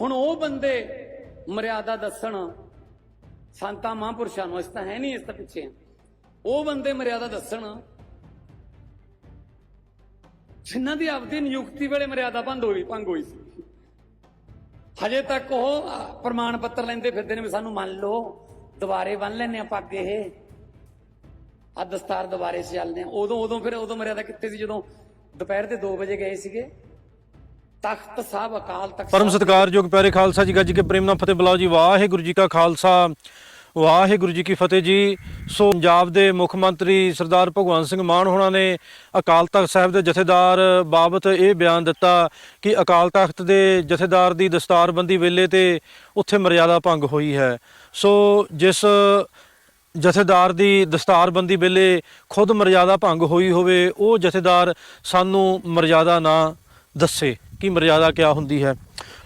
ਹੁਣ ਉਹ ਬੰਦੇ ਮਰਿਆਦਾ ਦੱਸਣ, ਸੰਤਾਂ ਮਹਾਂਪੁਰਸ਼ਾਂ ਨੂੰ ਇਸ ਤਾਂ ਹੈ ਨਹੀਂ ਇਸ ਤਾਂ ਪਿੱਛੇ। ਉਹ ਬੰਦੇ ਮਰਿਆਦਾ ਦੱਸਣ, ਜਿਨ੍ਹਾਂ ਦੀ ਆਪਦੀ ਨਿਯੁਕਤੀ ਵੇਲੇ ਮਰਿਆਦਾ ਭੰਗ ਹੋਈ ਭੰਗ ਹੋਈ ਸੀ। ਹਜੇ ਤੱਕ ਉਹ ਪ੍ਰਮਾਣ ਪੱਤਰ ਲੈਂਦੇ ਫਿਰਦੇ ਨੇ ਵੀ ਸਾਨੂੰ ਮੰਨ ਲਓ, ਦੁਬਾਰੇ ਬੰਨ ਲੈਨੇ ਆ ਪੱਗ ਇਹ। ਆ ਦਸਤਾਰ ਦੁਬਾਰੇ ਸਜਾਲਨੇ ਉਦੋਂ ਉਦੋਂ ਫਿਰ ਉਦੋਂ ਮਰਿਆਦਾ ਕਿੱਥੇ ਸੀ? ਜਦੋਂ ਦੁਪਹਿਰ ਦੇ 2 ਵਜੇ ਗਏ ਸੀਗੇ। ਤਖਤ ਸਾਹਿਬ ਅਕਾਲ ਤਖਤ ਪਰਮ ਸਤਿਕਾਰਯੋਗ ਪਿਆਰੇ ਖਾਲਸਾ ਜੀ ਗੱਜ ਕੇ ਪ੍ਰੇਮ ਨਾਲ ਫਤਿਹ ਬੁਲਾਓ ਜੀ। ਵਾਹਿਗੁਰੂ ਜੀ ਕਾ ਖਾਲਸਾ ਵਾਹਿਗੁਰੂ ਜੀ ਕੀ ਫਤਿਹ ਜੀ। ਸੋ ਪੰਜਾਬ ਦੇ ਮੁੱਖ ਮੰਤਰੀ ਸਰਦਾਰ ਭਗਵੰਤ ਸਿੰਘ ਮਾਨ ਹੋਣਾ ਨੇ ਅਕਾਲ ਤਖਤ ਸਾਹਿਬ ਦੇ ਜਥੇਦਾਰ ਬਾਬਤ ਇਹ ਬਿਆਨ ਦਿੱਤਾ ਕਿ ਅਕਾਲ ਤਖਤ ਦੇ ਜਥੇਦਾਰ ਦੀ ਦਸਤਾਰਬੰਦੀ ਵੇਲੇ ਤੇ ਉੱਥੇ ਮਰਿਆਦਾ ਭੰਗ ਹੋਈ ਹੈ। ਸੋ ਜਿਸ ਜਥੇਦਾਰ ਦੀ ਦਸਤਾਰਬੰਦੀ ਵੇਲੇ ਖੁਦ ਮਰਿਆਦਾ ਭੰਗ ਹੋਈ ਹੋਵੇ ਉਹ ਜਥੇਦਾਰ ਸਾਨੂੰ ਮਰਿਆਦਾ ਨਾ ਦੱਸੇ ਕਿ ਮਰਿਆਦਾ ਕਿਆ ਹੁੰਦੀ ਹੈ।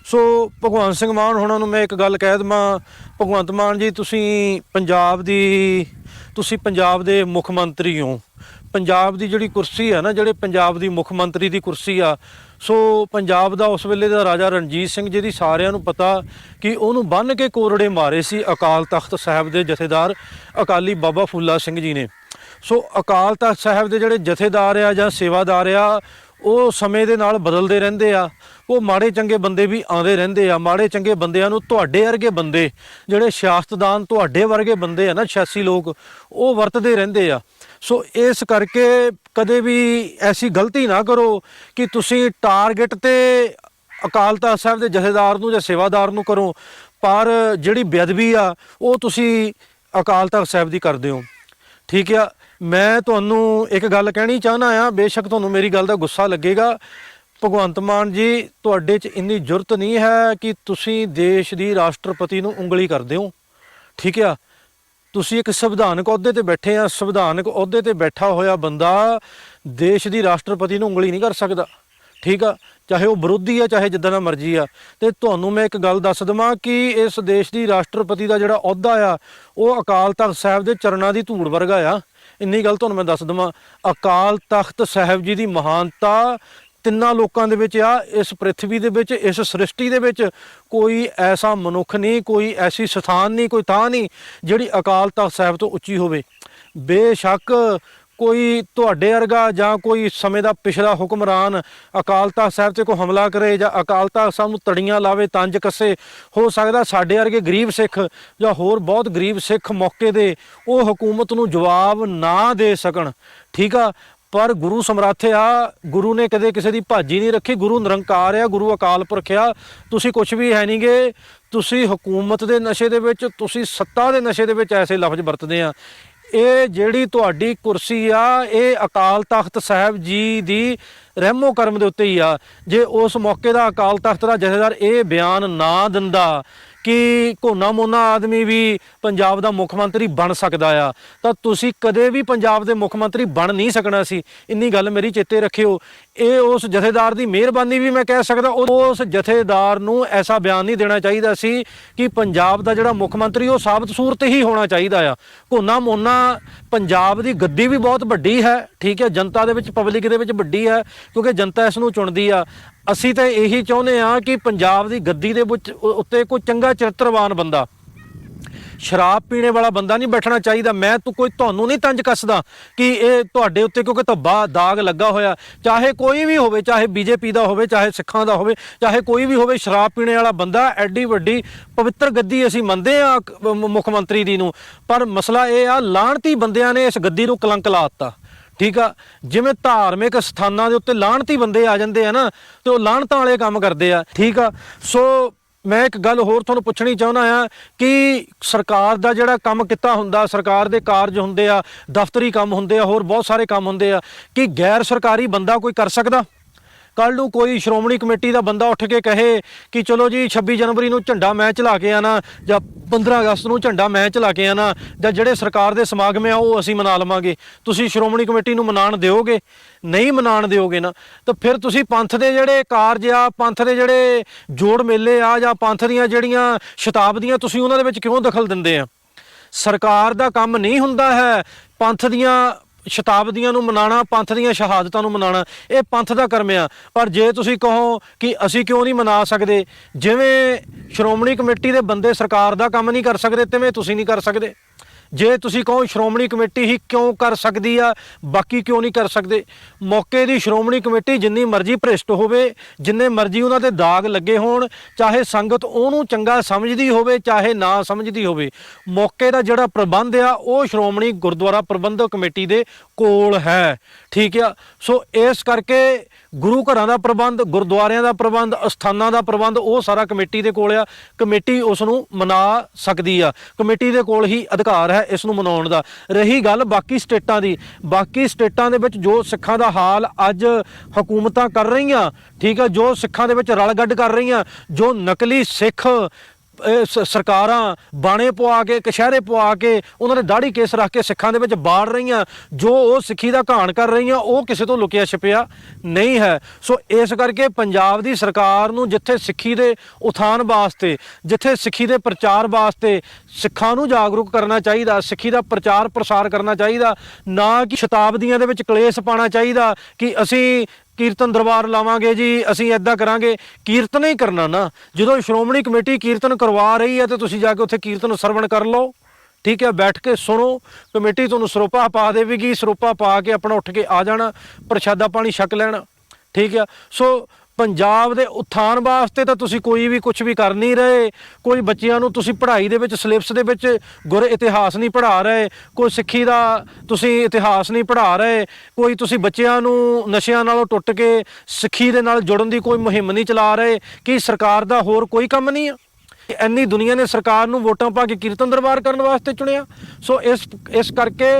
ਸੋ ਭਗਵੰਤ ਸਿੰਘ ਮਾਨ ਹੋਣਾ ਨੂੰ ਮੈਂ ਇੱਕ ਗੱਲ ਕਹਿ ਦਵਾਂ। ਭਗਵੰਤ ਮਾਨ ਜੀ, ਤੁਸੀਂ ਪੰਜਾਬ ਦੀ, ਤੁਸੀਂ ਪੰਜਾਬ ਦੇ ਮੁੱਖ ਮੰਤਰੀ ਹੋ। ਪੰਜਾਬ ਦੀ ਜਿਹੜੀ ਕੁਰਸੀ ਆ ਨਾ, ਜਿਹੜੇ ਪੰਜਾਬ ਦੀ ਮੁੱਖ ਮੰਤਰੀ ਦੀ ਕੁਰਸੀ ਆ, ਸੋ ਪੰਜਾਬ ਦਾ ਉਸ ਵੇਲੇ ਦਾ ਰਾਜਾ ਰਣਜੀਤ ਸਿੰਘ ਜੀ ਦੀ ਸਾਰਿਆਂ ਨੂੰ ਪਤਾ ਕਿ ਉਹਨੂੰ ਬੰਨ ਕੇ ਕੋਰੜੇ ਮਾਰੇ ਸੀ ਅਕਾਲ ਤਖਤ ਸਾਹਿਬ ਦੇ ਜਥੇਦਾਰ ਅਕਾਲੀ ਬਾਬਾ ਫੂਲਾ ਸਿੰਘ ਜੀ ਨੇ। ਸੋ ਅਕਾਲ ਤਖਤ ਸਾਹਿਬ ਦੇ ਜਿਹੜੇ ਜਥੇਦਾਰ ਆ ਜਾਂ ਸੇਵਾਦਾਰ ਆ ਉਹ ਸਮੇਂ ਦੇ ਨਾਲ ਬਦਲਦੇ ਰਹਿੰਦੇ ਆ। ਉਹ ਮਾੜੇ ਚੰਗੇ ਬੰਦੇ ਵੀ ਆਉਂਦੇ ਰਹਿੰਦੇ ਆ। ਮਾੜੇ ਚੰਗੇ ਬੰਦਿਆਂ ਨੂੰ ਤੁਹਾਡੇ ਵਰਗੇ ਬੰਦੇ, ਜਿਹੜੇ ਸਿਆਸਤਦਾਨ ਤੁਹਾਡੇ ਵਰਗੇ ਬੰਦੇ ਆ ਨਾ 86 ਲੋਕ, ਉਹ ਵਰਤਦੇ ਰਹਿੰਦੇ ਆ। ਸੋ ਇਸ ਕਰਕੇ ਕਦੇ ਵੀ ਐਸੀ ਗਲਤੀ ਨਾ ਕਰੋ ਕਿ ਤੁਸੀਂ ਟਾਰਗੇਟ ਤੇ ਅਕਾਲ ਤਖਤ ਸਾਹਿਬ ਦੇ ਜਥੇਦਾਰ ਨੂੰ ਜਾਂ ਸੇਵਾਦਾਰ ਨੂੰ ਕਰੋ, ਪਰ ਜਿਹੜੀ ਬੇਅਦਬੀ ਆ, ਉਹ ਤੁਸੀਂ ਅਕਾਲ ਤਖਤ ਸਾਹਿਬ ਦੀ ਕਰਦੇ ਹੋ। ਠੀਕ ਆ? ਮੈਂ ਤੁਹਾਨੂੰ ਇੱਕ ਗੱਲ ਕਹਿਣੀ ਚਾਹਨਾ ਆ ਬੇਸ਼ੱਕ ਤੁਹਾਨੂੰ ਮੇਰੀ ਗੱਲ ਦਾ ਗੁੱਸਾ ਲੱਗੇਗਾ। ਭਗਵੰਤ ਮਾਨ ਜੀ, ਤੁਹਾਡੇ 'ਚ ਇੰਨੀ ਜੁਰਤ ਨਹੀਂ ਹੈ ਕਿ ਤੁਸੀਂ ਦੇਸ਼ ਦੀ ਰਾਸ਼ਟਰਪਤੀ ਨੂੰ ਉਂਗਲੀ ਕਰਦੇ ਹੋ। ਠੀਕ ਆ? ਤੁਸੀਂ ਇੱਕ ਸੰਵਿਧਾਨਕ ਅਹੁਦੇ ਤੇ ਬੈਠੇ ਆ, ਸੰਵਿਧਾਨਕ ਅਹੁਦੇ ਤੇ ਬੈਠਾ ਹੋਇਆ ਬੰਦਾ ਦੇਸ਼ ਦੀ ਰਾਸ਼ਟਰਪਤੀ ਨੂੰ ਉਂਗਲੀ ਨਹੀਂ ਕਰ ਸਕਦਾ। ਠੀਕ ਆ? ਚਾਹੇ ਉਹ ਵਿਰੋਧੀ ਆ, ਚਾਹੇ ਜਿੱਦਾਂ ਦਾ ਮਰਜ਼ੀ ਆ। ਤੇ ਤੁਹਾਨੂੰ ਮੈਂ ਇੱਕ ਗੱਲ ਦੱਸ ਦਵਾਂ ਕਿ ਇਸ ਦੇਸ਼ ਦੀ ਰਾਸ਼ਟਰਪਤੀ ਦਾ ਜਿਹੜਾ ਅਹੁਦਾ ਆ, ਉਹ ਅਕਾਲ ਤਖਤ ਸਾਹਿਬ ਦੇ ਚਰਨਾਂ ਦੀ ਧੂੜ ਵਰਗਾ ਆ। ਇੰਨੀ ਗੱਲ ਤੁਹਾਨੂੰ ਮੈਂ ਦੱਸ ਦਵਾਂ, ਅਕਾਲ ਤਖਤ ਸਾਹਿਬ ਜੀ ਦੀ ਮਹਾਨਤਾ ਤਿੰਨਾਂ ਲੋਕਾਂ ਦੇ ਵਿੱਚ ਆ, ਇਸ ਪ੍ਰithvi ਦੇ ਵਿੱਚ, ਇਸ ਸ੍ਰਿਸ਼ਟੀ ਦੇ ਵਿੱਚ ਕੋਈ ਐਸਾ ਮਨੁੱਖ ਨਹੀਂ, ਕੋਈ ਐਸੀ ਸਥਾਨ ਨਹੀਂ, ਕੋਈ ਥਾਂ ਨਹੀਂ ਜਿਹੜੀ ਅਕਾਲ ਤਖਤ ਸਾਹਿਬ ਤੋਂ ਉੱਚੀ ਹੋਵੇ। ਬੇਸ਼ੱਕ ਕੋਈ ਤੁਹਾਡੇ ਵਰਗਾ ਜਾਂ ਕੋਈ ਸਮੇਂ ਦਾ ਪਿਛਲਾ ਹੁਕਮਰਾਨ ਅਕਾਲ ਤਖਤ ਸਾਹਿਬ ਤੇ ਕੋਈ ਹਮਲਾ ਕਰੇ ਜਾਂ ਅਕਾਲ ਤਖਤ ਸਾਹਿਬ ਨੂੰ ਤੜੀਆਂ ਲਾਵੇ, ਤੰਜ ਕੱਸੇ, ਹੋ ਸਕਦਾ ਸਾਡੇ ਵਰਗੇ ਗਰੀਬ ਸਿੱਖ ਜਾਂ ਹੋਰ ਬਹੁਤ ਗਰੀਬ ਸਿੱਖ ਮੌਕੇ ਦੇ ਉਹ ਹਕੂਮਤ ਨੂੰ ਜਵਾਬ ਨਾ ਦੇ ਸਕਣ। ਠੀਕ ਆ, ਪਰ ਗੁਰੂ ਸਮਰੱਥ ਆ, ਗੁਰੂ ਨੇ ਕਦੇ ਕਿਸੇ ਦੀ ਭਾਜੀ ਨਹੀਂ ਰੱਖੀ, ਗੁਰੂ ਨਿਰੰਕਾਰ ਆ, ਗੁਰੂ ਅਕਾਲ ਪੁਰਖ ਆ। ਤੁਸੀਂ ਕੁਝ ਵੀ ਹੈ ਨਹੀਂਗੇ ਤੁਸੀਂ ਹਕੂਮਤ ਦੇ ਨਸ਼ੇ ਦੇ ਵਿੱਚ, ਤੁਸੀਂ ਸੱਤਾ ਦੇ ਨਸ਼ੇ ਦੇ ਵਿੱਚ ਐਸੇ ਲਫ਼ਜ਼ ਵਰਤਦੇ ਆ। ਇਹ ਜਿਹੜੀ ਤੁਹਾਡੀ ਕੁਰਸੀ ਆ ਇਹ ਅਕਾਲ ਤਖਤ ਸਾਹਿਬ ਜੀ ਦੀ ਰਹਿਮੋ ਕਰਮ ਦੇ ਉੱਤੇ ਹੀ ਆ। ਜੇ ਉਸ ਮੌਕੇ ਦਾ ਅਕਾਲ ਤਖਤ ਦਾ ਜਥੇਦਾਰ ਇਹ ਬਿਆਨ ਨਾ ਦਿੰਦਾ ਕਿ ਕੋਨਾ ਮੋਨਾ ਆਦਮੀ ਵੀ ਪੰਜਾਬ ਦਾ ਮੁੱਖ ਮੰਤਰੀ ਬਣ ਸਕਦਾ ਆ, ਤਾਂ ਤੁਸੀਂ ਕਦੇ ਵੀ ਪੰਜਾਬ ਦੇ ਮੁੱਖ ਮੰਤਰੀ ਬਣ ਨਹੀਂ ਸਕਣਾ ਸੀ। ਇੰਨੀ ਗੱਲ ਮੇਰੀ ਚੇਤੇ ਰੱਖਿਓ। ਇਹ ਉਸ ਜਥੇਦਾਰ ਦੀ ਮਿਹਰਬਾਨੀ ਵੀ ਮੈਂ ਕਹਿ ਸਕਦਾ ਉਸ ਜਥੇਦਾਰ ਨੂੰ ਐਸਾ ਬਿਆਨ ਨਹੀਂ ਦੇਣਾ ਚਾਹੀਦਾ ਸੀ ਕਿ ਪੰਜਾਬ ਦਾ ਜਿਹੜਾ ਮੁੱਖ ਮੰਤਰੀ, ਉਹ ਸਾਬਤ ਸੂਰਤ ਹੀ ਹੋਣਾ ਚਾਹੀਦਾ ਆ। ਕੋਨਾ ਮੋਨਾ ਪੰਜਾਬ ਦੀ ਗੱਦੀ ਵੀ ਬਹੁਤ ਵੱਡੀ ਹੈ, ਠੀਕ ਹੈ, ਜਨਤਾ ਦੇ ਵਿੱਚ ਪਬਲਿਕ ਦੇ ਵਿੱਚ ਵੱਡੀ ਹੈ। ਕਿਉਂਕਿ ਜਨਤਾ ਇਸ ਨੂੰ ਚੁਣਦੀ ਆ। ਅਸੀਂ ਤਾਂ ਇਹੀ ਚਾਹੁੰਦੇ ਆ ਕਿ ਪੰਜਾਬ ਦੀ ਗੱਦੀ ਦੇ ਵਿੱਚ ਉੱਤੇ ਕੋਈ ਚੰਗਾ ਚਰਿੱਤਰਵਾਨ ਬੰਦਾ, ਸ਼ਰਾਬ ਪੀਣੇ ਵਾਲਾ ਬੰਦਾ ਨਹੀਂ ਬੈਠਣਾ ਚਾਹੀਦਾ। ਮੈਂ ਤੂੰ ਕੋਈ ਤੁਹਾਨੂੰ ਨਹੀਂ ਤੰਜ ਕੱਸਦਾ ਕਿ ਇਹ ਤੁਹਾਡੇ ਉੱਤੇ ਕਿਉਂਕਿ ਧੱਬਾ, ਦਾਗ ਲੱਗਾ ਹੋਇਆ। ਚਾਹੇ ਕੋਈ ਵੀ ਹੋਵੇ, ਚਾਹੇ ਬੀਜੇਪੀ ਦਾ ਹੋਵੇ, ਚਾਹੇ ਸਿੱਖਾਂ ਦਾ ਹੋਵੇ, ਚਾਹੇ ਕੋਈ ਵੀ ਹੋਵੇ, ਸ਼ਰਾਬ ਪੀਣੇ ਵਾਲਾ ਬੰਦਾ ਐਡੀ ਵੱਡੀ ਪਵਿੱਤਰ ਗੱਦੀ ਅਸੀਂ ਮੰਨਦੇ ਆ ਮੁੱਖ ਮੰਤਰੀ ਦੀ ਨੂੰ। ਪਰ ਮਸਲਾ ਇਹ ਆ ਲਾਹਣਤੀ ਬੰਦਿਆਂ ਨੇ ਇਸ ਗੱਦੀ ਨੂੰ ਕਲੰਕ ਲਾ ਦਿੱਤਾ। ਠੀਕ ਆ? ਜਿਵੇਂ ਧਾਰਮਿਕ ਸਥਾਨਾਂ ਦੇ ਉੱਤੇ ਲਾਹਣਤੀ ਬੰਦੇ ਆ ਜਾਂਦੇ ਆ ਨਾ, ਤੇ ਉਹ ਲਾਹਣਤਾਂ ਵਾਲੇ ਕੰਮ ਕਰਦੇ ਆ, ਠੀਕ ਆ? ਸੋ ਮੈਂ ਇੱਕ ਗੱਲ ਹੋਰ ਤੁਹਾਨੂੰ ਪੁੱਛਣੀ ਚਾਹੁੰਦਾ ਆ ਕਿ ਸਰਕਾਰ ਦਾ ਜਿਹੜਾ ਕੰਮ ਕੀਤਾ ਹੁੰਦਾ, ਸਰਕਾਰ ਦੇ ਕਾਰਜ ਹੁੰਦੇ ਆ, ਦਫ਼ਤਰੀ ਕੰਮ ਹੁੰਦੇ ਆ, ਹੋਰ ਬਹੁਤ ਸਾਰੇ ਕੰਮ ਹੁੰਦੇ ਆ, ਕਿ ਗੈਰ ਸਰਕਾਰੀ ਬੰਦਾ ਕੋਈ ਕਰ ਸਕਦਾ? ਕੱਲ ਨੂੰ ਕੋਈ ਸ਼੍ਰੋਮਣੀ ਕਮੇਟੀ ਦਾ ਬੰਦਾ ਉੱਠ ਕੇ ਕਹੇ ਕਿ ਚਲੋ ਜੀ 26 ਜਨਵਰੀ ਨੂੰ ਝੰਡਾ ਮੈਂ ਚਲਾ ਕੇ ਆਣਾ ਜਾਂ 15 ਅਗਸਤ ਨੂੰ ਝੰਡਾ ਮੈਂ ਚਲਾ ਕੇ ਆਣਾ ਜਾਂ ਜਿਹੜੇ ਸਰਕਾਰ ਦੇ ਸਮਾਗਮ ਆ, ਉਹ ਅਸੀਂ ਮਨਾ ਲਵਾਂਗੇ। ਤੁਸੀਂ ਸ਼੍ਰੋਮਣੀ ਕਮੇਟੀ ਨੂੰ ਮਨਾਣ ਦਿਓਗੇ? ਨਹੀਂ ਮਨਾਣ ਦਿਓਗੇ ਨਾ, ਤਾਂ ਫਿਰ ਤੁਸੀਂ ਪੰਥ ਦੇ ਜਿਹੜੇ ਕਾਰਜ ਆ, ਪੰਥ ਦੇ ਜਿਹੜੇ ਜੋੜ ਮੇਲੇ ਆ ਜਾਂ ਪੰਥ ਦੀਆਂ ਜਿਹੜੀਆਂ ਸ਼ਤਾਬਦੀਆਂ ਤੁਸੀਂ ਉਹਨਾਂ ਦੇ ਵਿੱਚ ਕਿਉਂ ਦਖਲ ਦਿੰਦੇ ਆ? ਸਰਕਾਰ ਦਾ ਕੰਮ ਨਹੀਂ ਹੁੰਦਾ ਹੈ, ਪੰਥ ਦੀਆਂ ਸ਼ਤਾਬਦੀਆਂ ਨੂੰ ਮਨਾਣਾ, ਪੰਥ ਦੀਆਂ ਸ਼ਹਾਦਤਾਂ ਨੂੰ ਮਨਾਣਾ, ਇਹ ਪੰਥ ਦਾ ਕਰਮ ਆ। ਪਰ ਜੇ ਤੁਸੀਂ ਕਹੋ ਕਿ ਅਸੀਂ ਕਿਉਂ ਨਹੀਂ ਮਨਾ ਸਕਦੇ, ਜਿਵੇਂ ਸ਼੍ਰੋਮਣੀ ਕਮੇਟੀ ਦੇ ਬੰਦੇ ਸਰਕਾਰ ਦਾ ਕੰਮ ਨਹੀਂ ਕਰ ਸਕਦੇ, ਤਿਵੇਂ ਤੁਸੀਂ ਨਹੀਂ ਕਰ ਸਕਦੇ। ਜੇ ਤੁਸੀਂ ਕਹੋ ਸ਼੍ਰੋਮਣੀ ਕਮੇਟੀ ਹੀ ਕਿਉਂ ਕਰ ਸਕਦੀ ਆ, ਬਾਕੀ ਕਿਉਂ ਨਹੀਂ ਕਰ ਸਕਦੇ? ਮੌਕੇ ਦੀ ਸ਼੍ਰੋਮਣੀ ਕਮੇਟੀ ਜਿੰਨੀ ਮਰਜ਼ੀ ਭ੍ਰਿਸ਼ਟ ਹੋਵੇ, ਜਿੰਨੇ ਮਰਜ਼ੀ ਉਹਨਾਂ ਤੇ ਦਾਗ ਲੱਗੇ ਹੋਣ, ਚਾਹੇ ਸੰਗਤ ਉਹਨੂੰ ਚੰਗਾ ਸਮਝਦੀ ਹੋਵੇ, ਚਾਹੇ ਨਾ ਸਮਝਦੀ ਹੋਵੇ। ਮੌਕੇ ਦਾ ਜਿਹੜਾ ਪ੍ਰਬੰਧ ਆ, ਉਹ ਸ਼੍ਰੋਮਣੀ ਗੁਰਦੁਆਰਾ ਪ੍ਰਬੰਧਕ ਕਮੇਟੀ ਦੇ ਕੋਲ ਹੈ। ਠੀਕ ਆ। ਸੋ ਇਸ ਕਰਕੇ ਗੁਰੂ ਘਰਾਂ ਦਾ ਪ੍ਰਬੰਧ, ਗੁਰਦੁਆਰਿਆਂ ਦਾ ਪ੍ਰਬੰਧ, ਅਸਥਾਨਾਂ ਦਾ ਪ੍ਰਬੰਧ, ਉਹ ਸਾਰਾ ਕਮੇਟੀ ਦੇ ਕੋਲ ਆ। ਕਮੇਟੀ ਉਸ ਨੂੰ ਮਨਾ ਸਕਦੀ ਆ। ਕਮੇਟੀ ਦੇ ਕੋਲ ਹੀ ਅਧਿਕਾਰ ਹੈ ਇਸ ਨੂੰ ਮਨਾਉਣ ਦਾ। ਰਹੀ ਗੱਲ ਬਾਕੀ ਸਟੇਟਾਂ ਦੀ। ਬਾਕੀ ਸਟੇਟਾਂ ਦੇ ਵਿੱਚ ਜੋ ਸਿੱਖਾਂ ਦਾ ਹਾਲ ਅੱਜ ਹਕੂਮਤਾਂ ਕਰ ਰਹੀਆਂ, ਠੀਕ ਆ, ਜੋ ਸਿੱਖਾਂ ਦੇ ਵਿੱਚ ਰਲ ਗੱਡ ਕਰ ਰਹੀਆਂ, ਜੋ ਨਕਲੀ ਸਿੱਖ ਸ- ਸਰਕਾਰਾਂ ਬਾਣੇ ਪਵਾ ਕੇ ਕਸ਼ਹਿਰੇ ਪਵਾ ਕੇ, ਉਹਨਾਂ ਦੇ ਦਾੜੀ ਕੇਸ ਰੱਖ ਕੇ ਸਿੱਖਾਂ ਦੇ ਵਿੱਚ ਬਾੜ ਰਹੀਆਂ। ਜੋ ਉਹ ਸਿੱਖੀ ਦਾ ਘਾਣ ਕਰ ਰਹੀਆਂ, ਉਹ ਕਿਸੇ ਤੋਂ ਲੁਕਿਆ ਛਿਪਿਆ ਨਹੀਂ ਹੈ। ਸੋ ਇਸ ਕਰਕੇ ਪੰਜਾਬ ਦੀ ਸਰਕਾਰ ਨੂੰ ਜਿੱਥੇ ਸਿੱਖੀ ਦੇ ਉਥਾਨ ਵਾਸਤੇ, ਜਿੱਥੇ ਸਿੱਖੀ ਦੇ ਪ੍ਰਚਾਰ ਵਾਸਤੇ ਸਿੱਖਾਂ ਨੂੰ ਜਾਗਰੂਕ ਕਰਨਾ ਚਾਹੀਦਾ, ਸਿੱਖੀ ਦਾ ਪ੍ਰਚਾਰ ਪ੍ਰਸਾਰ ਕਰਨਾ ਚਾਹੀਦਾ, ਨਾ ਕਿ ਸ਼ਤਾਬਦੀਆਂ ਦੇ ਵਿੱਚ ਕਲੇਸ਼ ਪਾਉਣਾ ਚਾਹੀਦਾ ਕਿ ਅਸੀਂ ਕੀਰਤਨ ਦਰਬਾਰ ਲਾਵਾਂਗੇ ਜੀ, ਅਸੀਂ ਐਦਾਂ ਕਰਾਂਗੇ, ਕੀਰਤਨ ਹੀ ਕਰਨਾ ਨਾ। ਜਦੋਂ ਸ਼੍ਰੋਮਣੀ ਕਮੇਟੀ ਕੀਰਤਨ ਕਰਵਾ ਰਹੀ ਹੈ ਤੇ ਤੁਸੀਂ ਜਾ ਕੇ ਉੱਥੇ ਕੀਰਤਨ ਸਰਵਣ ਕਰ ਲਓ। ਠੀਕ ਹੈ, ਬੈਠ ਕੇ ਸੁਣੋ। ਕਮੇਟੀ ਤੁਹਾਨੂੰ ਸਰੋਪਾ ਪਾ ਦੇਵੇਗੀ, ਸਰੋਪਾ ਪਾ ਕੇ ਆਪਣਾ ਉੱਠ ਕੇ ਆ ਜਾਣਾ, ਪ੍ਰਸ਼ਾਦਾ ਪਾਣੀ ਛਕ ਲੈਣਾ। ਠੀਕ ਹੈ, ਸੋ ਪੰਜਾਬ ਦੇ ਉਥਾਨ ਵਾਸਤੇ ਤਾਂ ਤੁਸੀਂ ਕੋਈ ਵੀ ਕੁਝ ਵੀ ਕਰ ਨਹੀਂ ਰਹੇ ਕੋਈ ਬੱਚਿਆਂ ਨੂੰ ਤੁਸੀਂ ਪੜ੍ਹਾਈ ਦੇ ਵਿੱਚ ਸਿਲੇਬਸ ਦੇ ਵਿੱਚ ਗੁਰ ਇਤਿਹਾਸ ਨਹੀਂ ਪੜ੍ਹਾ ਰਹੇ ਕੋਈ ਸਿੱਖੀ ਦਾ ਤੁਸੀਂ ਇਤਿਹਾਸ ਨਹੀਂ ਪੜ੍ਹਾ ਰਹੇ ਕੋਈ ਤੁਸੀਂ ਬੱਚਿਆਂ ਨੂੰ ਨਸ਼ਿਆਂ ਨਾਲੋਂ ਟੁੱਟ ਕੇ ਸਿੱਖੀ ਦੇ ਨਾਲ ਜੁੜਨ ਦੀ ਕੋਈ ਮੁਹਿੰਮ ਨਹੀਂ ਚਲਾ ਰਹੇ ਕਿ ਸਰਕਾਰ ਦਾ ਹੋਰ ਕੋਈ ਕੰਮ ਨਹੀਂ ਆ ਇੰਨੀ ਦੁਨੀਆ ਨੇ ਸਰਕਾਰ ਨੂੰ ਵੋਟਾਂ ਪਾ ਕੇ ਕੀਰਤਨ ਦਰਬਾਰ ਕਰਨ ਵਾਸਤੇ ਚੁਣਿਆ ਸੋ ਇਸ ਇਸ ਕਰਕੇ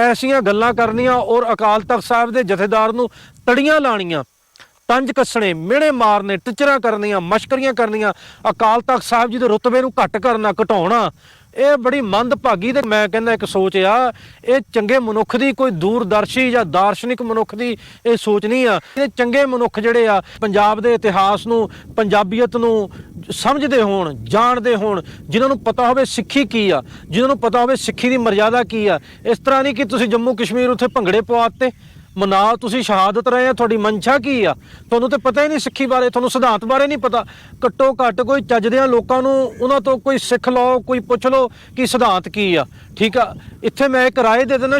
ਐਸੀਆਂ ਗੱਲਾਂ ਕਰਨੀਆਂ ਔਰ ਅਕਾਲ ਤਖਤ ਸਾਹਿਬ ਦੇ ਜਥੇਦਾਰ ਨੂੰ ਤੜੀਆਂ ਲਾਣੀਆਂ ਤੰਜ ਕੱਸਣੇ, ਮਿਹਣੇ ਮਾਰਨੇ, ਟਿਚਰਾਂ ਕਰਨੀਆਂ, ਮਸ਼ਕਰੀਆਂ ਕਰਨੀਆਂ, ਅਕਾਲ ਤਖਤ ਸਾਹਿਬ ਜੀ ਦੇ ਰੁਤਬੇ ਨੂੰ ਘੱਟ ਕਰਨਾ, ਘਟਾਉਣਾ, ਇਹ ਬੜੀ ਮੰਦਭਾਗੀ ਤੇ ਮੈਂ ਕਹਿੰਦਾ ਇੱਕ ਸੋਚ ਆ, ਇਹ ਚੰਗੇ ਮਨੁੱਖ ਦੀ ਕੋਈ ਦੂਰਦਰਸ਼ੀ ਜਾਂ ਦਾਰਸ਼ਨਿਕ ਮਨੁੱਖ ਦੀ ਇਹ ਸੋਚ ਨਹੀਂ ਆ। ਇਹ ਚੰਗੇ ਮਨੁੱਖ ਜਿਹੜੇ ਆ, ਪੰਜਾਬ ਦੇ ਇਤਿਹਾਸ ਨੂੰ, ਪੰਜਾਬੀਅਤ ਨੂੰ ਸਮਝਦੇ ਹੋਣ, ਜਾਣਦੇ ਹੋਣ, ਜਿਨ੍ਹਾਂ ਨੂੰ ਪਤਾ ਹੋਵੇ ਸਿੱਖੀ ਕੀ ਆ, ਜਿਨ੍ਹਾਂ ਨੂੰ ਪਤਾ ਹੋਵੇ ਸਿੱਖੀ ਦੀ ਮਰਜ਼ਾਦਾ ਕੀ ਆ, ਇਸ ਤਰ੍ਹਾਂ ਨਹੀਂ ਕਿ ਤੁਸੀਂ ਜੰਮੂ ਕਸ਼ਮੀਰ ਉੱਥੇ ਭੰਗੜੇ ਪਵਾਤੇ ਮਨਾ, ਤੁਸੀਂ ਸ਼ਹਾਦਤ ਰਹੇ ਆ ਤੁਹਾਡੀ ਮਨਸ਼ਾ ਕੀ ਆ? ਤੁਹਾਨੂੰ ਤੇ ਪਤਾ ਹੀ ਨਹੀਂ ਸਿੱਖੀ ਬਾਰੇ, ਤੁਹਾਨੂੰ ਸਿਧਾਂਤ ਬਾਰੇ ਨਹੀਂ ਪਤਾ। ਘੱਟੋ ਘੱਟ ਕੋਈ ਚੱਜਦਿਆਂ ਲੋਕਾਂ ਨੂੰ, ਉਹਨਾਂ ਤੋਂ ਕੋਈ ਸਿੱਖ ਲਓ, ਕੋਈ ਪੁੱਛ ਲਓ ਕਿ ਸਿਧਾਂਤ ਕੀ ਆ। ਠੀਕ ਆ? ਇੱਥੇ ਮੈਂ ਇੱਕ ਰਾਏ ਦੇ ਦੇਣਾ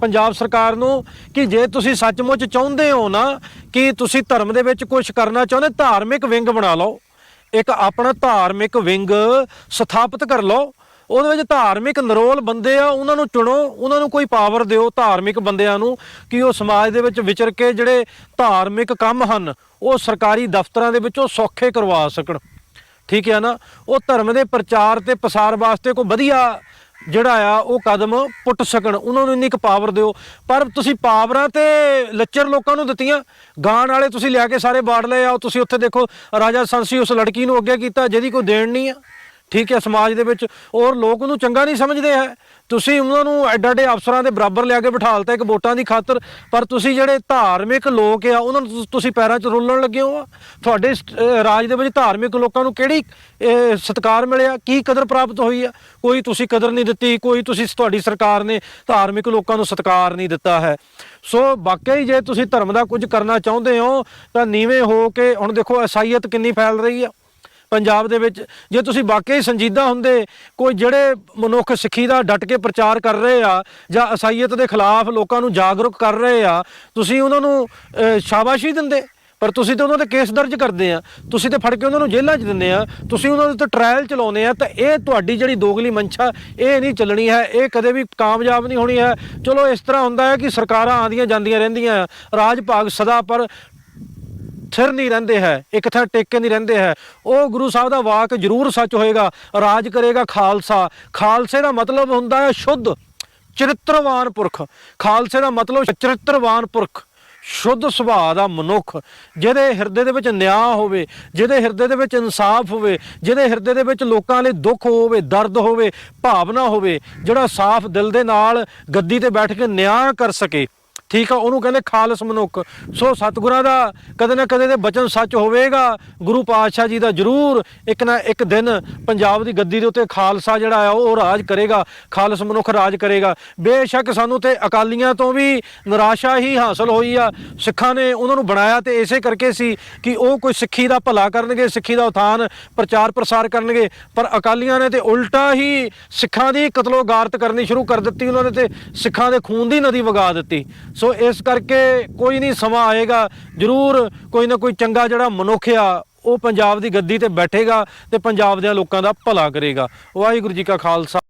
ਪੰਜਾਬ ਸਰਕਾਰ ਨੂੰ ਕਿ ਜੇ ਤੁਸੀਂ ਸੱਚਮੁੱਚ ਚਾਹੁੰਦੇ ਹੋ ਨਾ ਕਿ ਤੁਸੀਂ ਧਰਮ ਦੇ ਵਿੱਚ ਕੁਝ ਕਰਨਾ ਚਾਹੁੰਦੇ, ਧਾਰਮਿਕ ਵਿੰਗ ਬਣਾ ਲਓ। ਇੱਕ ਆਪਣਾ ਧਾਰਮਿਕ ਵਿੰਗ ਸਥਾਪਿਤ ਕਰ ਲਓ। ਉਹਦੇ ਵਿੱਚ ਧਾਰਮਿਕ ਨਰੋਲ ਬੰਦੇ ਆ, ਉਹਨਾਂ ਨੂੰ ਚੁਣੋ, ਉਹਨਾਂ ਨੂੰ ਕੋਈ ਪਾਵਰ ਦਿਓ ਧਾਰਮਿਕ ਬੰਦਿਆਂ ਨੂੰ ਕਿ ਉਹ ਸਮਾਜ ਦੇ ਵਿੱਚ ਵਿਚਰ ਕੇ ਜਿਹੜੇ ਧਾਰਮਿਕ ਕੰਮ ਹਨ, ਉਹ ਸਰਕਾਰੀ ਦਫ਼ਤਰਾਂ ਦੇ ਵਿੱਚੋਂ ਸੌਖੇ ਕਰਵਾ ਸਕਣ। ਠੀਕ ਹੈ ਨਾ? ਉਹ ਧਰਮ ਦੇ ਪ੍ਰਚਾਰ ਤੇ ਪ੍ਰਸਾਰ ਵਾਸਤੇ ਕੋਈ ਵਧੀਆ ਜਿਹੜਾ ਆ, ਉਹ ਕਦਮ ਪੁੱਟ ਸਕਣ। ਉਹਨਾਂ ਨੂੰ ਇੰਨੀ ਕੁ ਪਾਵਰ ਦਿਓ। ਪਰ ਤੁਸੀਂ ਪਾਵਰਾਂ ਤੇ ਲੱਚਰ ਲੋਕਾਂ ਨੂੰ ਦਿੱਤੀਆਂ। ਗਾਣ ਵਾਲੇ ਤੁਸੀਂ ਲਿਆ ਕੇ ਸਾਰੇ ਬਾੜ ਲਏ ਆ। ਤੁਸੀਂ ਉੱਥੇ ਦੇਖੋ, ਰਾਜਾ ਸੰਸੀ ਉਸ ਲੜਕੀ ਨੂੰ ਅੱਗੇ ਕੀਤਾ, ਜਿਹਦੀ ਕੋਈ ਦੇਣ ਨਹੀਂ ਆ। ਠੀਕ ਹੈ ਸਮਾਜ ਦੇ ਵਿੱਚ ਔਰ ਲੋਕ ਉਹਨੂੰ ਚੰਗਾ ਨਹੀਂ ਸਮਝਦੇ ਹੈ। ਤੁਸੀਂ ਉਹਨਾਂ ਨੂੰ ਐਡਾ ਐਡੇ ਅਫਸਰਾਂ ਦੇ ਬਰਾਬਰ ਲਿਆ ਕੇ ਬਿਠਾਲਤਾ ਇੱਕ ਵੋਟਾਂ ਦੀ ਖਾਤਰ ਪਰ ਤੁਸੀਂ ਜਿਹੜੇ ਧਾਰਮਿਕ ਲੋਕ ਆ ਉਹਨਾਂ ਨੂੰ ਤੁਸੀਂ ਪੈਰਾਂ 'ਚ ਰੋਲਣ ਲੱਗੇ ਹੋ। ਤੁਹਾਡੇ ਰਾਜ ਦੇ ਵਿੱਚ ਧਾਰਮਿਕ ਲੋਕਾਂ ਨੂੰ ਕਿਹੜੀ ਅਹ, ਸਤਿਕਾਰ ਮਿਲਿਆ? ਕੀ ਕਦਰ ਪ੍ਰਾਪਤ ਹੋਈ ਆ? ਕੋਈ ਤੁਸੀਂ ਕਦਰ ਨਹੀਂ ਦਿੱਤੀ ਕੋਈ ਤੁਸੀਂ ਤੁਹਾਡੀ ਸਰਕਾਰ ਨੇ ਧਾਰਮਿਕ ਲੋਕਾਂ ਨੂੰ ਸਤਿਕਾਰ ਨਹੀਂ ਦਿੱਤਾ ਹੈ। ਸੋ ਵਾਕਿਆ ਹੀ ਜੇ ਤੁਸੀਂ ਧਰਮ ਦਾ ਕੁਝ ਕਰਨਾ ਚਾਹੁੰਦੇ ਹੋ ਤਾਂ ਨੀਵੇਂ ਹੋ ਕੇ ਹੁਣ ਦੇਖੋ ਅਸਾਈਅਤ ਕਿੰਨੀ ਫੈਲ ਰਹੀ ਆ। ਪੰਜਾਬ ਦੇ ਵਿੱਚ, ਜੇ ਤੁਸੀਂ ਵਾਕਈ ਸੰਜੀਦਾ ਹੁੰਦੇ, ਕੋਈ ਜਿਹੜੇ ਮਨੁੱਖ ਸਿੱਖੀ ਦਾ ਡਟ ਕੇ ਪ੍ਰਚਾਰ ਕਰ ਰਹੇ ਆ, ਜਾਂ ਅਸਾਈਅਤ ਦੇ ਖਿਲਾਫ ਲੋਕਾਂ ਨੂੰ ਜਾਗਰੂਕ ਕਰ ਰਹੇ ਆ, ਤੁਸੀਂ ਉਹਨਾਂ ਨੂੰ ਸ਼ਾਬਾਸ਼ੀ ਦਿੰਦੇ। ਪਰ ਤੁਸੀਂ ਤਾਂ ਉਹਨਾਂ ਤੇ ਕੇਸ ਦਰਜ ਕਰਦੇ ਆ। ਤੁਸੀਂ ਤੇ ਫੜ ਕੇ ਉਹਨਾਂ ਨੂੰ ਜੇਲ੍ਹਾਂ 'ਚ ਦਿੰਦੇ ਆ। ਤੁਸੀਂ ਉਹਨਾਂ ਦੇ ਉੱਤੇ ਟ੍ਰਾਇਲ ਚਲਾਉਂਦੇ ਆ, ਤਾਂ ਇਹ ਤੁਹਾਡੀ ਜਿਹੜੀ ਦੋਗਲੀ ਮਨਸ਼ਾ, ਇਹ ਨਹੀਂ ਚੱਲਣੀ ਹੈ। ਇਹ ਕਦੇ ਵੀ ਕਾਮਯਾਬ ਨਹੀਂ ਹੋਣੀ ਹੈ। ਚਲੋ, ਇਸ ਤਰ੍ਹਾਂ ਹੁੰਦਾ ਹੈ ਕਿ ਸਰਕਾਰਾਂ ਆਉਂਦੀਆਂ ਜਾਂਦੀਆਂ ਰਹਿੰਦੀਆਂ ਆ। ਰਾਜ ਭਾਗ ਸਦਾ ਪਰ ਥਿਰ ਨਹੀਂ ਰਹਿੰਦੇ ਹੈ, ਇੱਕ ਥਾਂ ਟਿਕ ਕੇ ਨਹੀਂ ਰਹਿੰਦੇ ਹੈ। ਉਹ ਗੁਰੂ ਸਾਹਿਬ ਦਾ ਵਾਕ ਜ਼ਰੂਰ ਸੱਚ ਹੋਏਗਾ, ਰਾਜ ਕਰੇਗਾ ਖਾਲਸਾ। ਖਾਲਸੇ ਦਾ ਮਤਲਬ ਹੁੰਦਾ ਹੈ ਸ਼ੁੱਧ, ਚਰਿੱਤਰਵਾਨ ਪੁਰਖ। ਖਾਲਸੇ ਦਾ ਮਤਲਬ ਚਰਿੱਤਰਵਾਨ ਪੁਰਖ, ਸ਼ੁੱਧ ਸੁਭਾਅ ਦਾ ਮਨੁੱਖ। ਜਿਹਦੇ ਹਿਰਦੇ ਦੇ ਵਿੱਚ ਨਿਆਂ ਹੋਵੇ, ਜਿਹਦੇ ਹਿਰਦੇ ਦੇ ਵਿੱਚ ਇਨਸਾਫ ਹੋਵੇ, ਜਿਹਦੇ ਹਿਰਦੇ ਦੇ ਵਿੱਚ ਲੋਕਾਂ ਲਈ ਦੁੱਖ ਹੋਵੇ, ਦਰਦ ਹੋਵੇ, ਭਾਵਨਾ ਹੋਵੇ, ਜਿਹੜਾ ਸਾਫ਼ ਦਿਲ ਦੇ ਨਾਲ ਗੱਦੀ ਤੇ ਬੈਠ ਕੇ ਨਿਆਂ ਕਰ ਸਕੇ। ਠੀਕ ਆ, ਉਹਨੂੰ ਕਹਿੰਦੇ ਖਾਲਸ ਮਨੁੱਖ। ਸੋ ਸਤਿਗੁਰਾਂ ਦਾ ਕਦੇ ਨਾ ਕਦੇ ਦੇ ਬਚਨ ਸੱਚ ਹੋਵੇਗਾ। ਗੁਰੂ ਪਾਤਸ਼ਾਹ ਜੀ ਦਾ ਜ਼ਰੂਰ ਇੱਕ ਨਾ ਇੱਕ ਦਿਨ ਪੰਜਾਬ ਦੀ ਗੱਦੀ ਦੇ ਉੱਤੇ ਖਾਲਸਾ ਜਿਹੜਾ ਆ, ਉਹ ਰਾਜ ਕਰੇਗਾ। ਖਾਲਸ ਮਨੁੱਖ ਰਾਜ ਕਰੇਗਾ। ਬੇਸ਼ੱਕ ਸਾਨੂੰ ਤੇ ਅਕਾਲੀਆਂ ਤੋਂ ਵੀ ਨਿਰਾਸ਼ਾ ਹੀ ਹਾਸਲ ਹੋਈ ਆ। ਸਿੱਖਾਂ ਨੇ ਉਹਨਾਂ ਨੂੰ ਬਣਾਇਆ ਤੇ ਇਸੇ ਕਰਕੇ ਸੀ ਕਿ ਉਹ ਕੋਈ ਸਿੱਖੀ ਦਾ ਭਲਾ ਕਰਨਗੇ, ਸਿੱਖੀ ਦਾ ਉਥਾਨ ਪ੍ਰਚਾਰ ਪ੍ਰਸਾਰ ਕਰਨਗੇ। ਪਰ ਅਕਾਲੀਆਂ ਨੇ ਤੇ ਉਲਟਾ ਹੀ ਸਿੱਖਾਂ ਦੀ ਕਤਲੋਗਾਰਤ ਕਰਨੀ ਸ਼ੁਰੂ ਕਰ ਦਿੱਤੀ। ਉਹਨਾਂ ਨੇ ਤੇ ਸਿੱਖਾਂ ਦੇ ਖੂਨ ਦੀ ਨਦੀ ਵਗਾ ਦਿੱਤੀ। ਸੋ ਇਸ ਕਰਕੇ ਕੋਈ ਨਹੀਂ ਸਮਾਂ ਆਏਗਾ। ਜ਼ਰੂਰ ਕੋਈ ਨਾ ਕੋਈ ਚੰਗਾ ਜਿਹੜਾ ਮਨੁੱਖ ਆ, ਉਹ ਪੰਜਾਬ ਦੀ ਗੱਦੀ ਤੇ ਬੈਠੇਗਾ ਤੇ ਪੰਜਾਬ ਦੇ ਲੋਕਾਂ ਦਾ ਭਲਾ ਕਰੇਗਾ। ਵਾਹਿਗੁਰੂ ਜੀ ਕਾ ਖਾਲਸਾ।